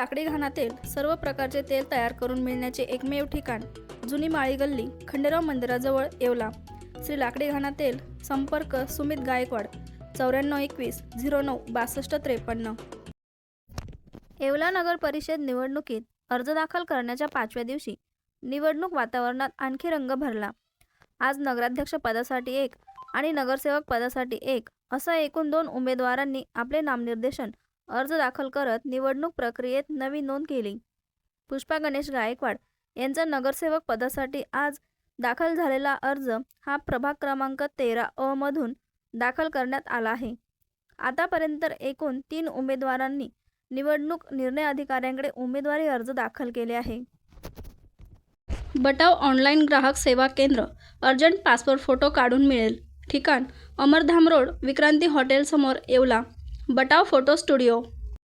लाकडी घाणातील सर्व प्रकारचे तेल तयार करून मिळण्याचे एकमेव ठिकाण जुनी माळी गल्ली खंडेराव मंदिराजवळ येवला. श्री लाकडी घाणा तेल संपर्क सुमित गायकवाड चौऱ्याण्णव एकवीस झिरो नऊ बासष्ट त्रेपन्न. येवला नगर परिषद निवडणुकीत अर्ज दाखल करण्याच्या पाचव्या दिवशी निवडणूक वातावरणात आणखी रंग भरला. आज नगराध्यक्ष पदासाठी एक आणि नगरसेवक पदासाठी एक असं एकूण दोन उमेदवारांनी आपले नामनिर्देशन अर्ज दाखल करत निवडणूक प्रक्रियेत नवी नोंद केली. पुष्पा गणेश गायकवाड यांचा नगरसेवक पदासाठी आज दाखल झालेला अर्ज हा प्रभाग क्रमांक तेरा अ मधून दाखल करण्यात आला आहे. आतापर्यंत एकूण तीन उमेदवारांनी निवडणूक निर्णय अधिकाऱ्यांकडे उमेदवारी अर्ज दाखल केले आहे. बटाव ऑनलाईन ग्राहक सेवा केंद्र अर्जंट पासपोर्ट फोटो काढून मिळेल. ठिकाण अमरधाम रोड विक्रांती हॉटेलसमोर येवला. Batav photo studio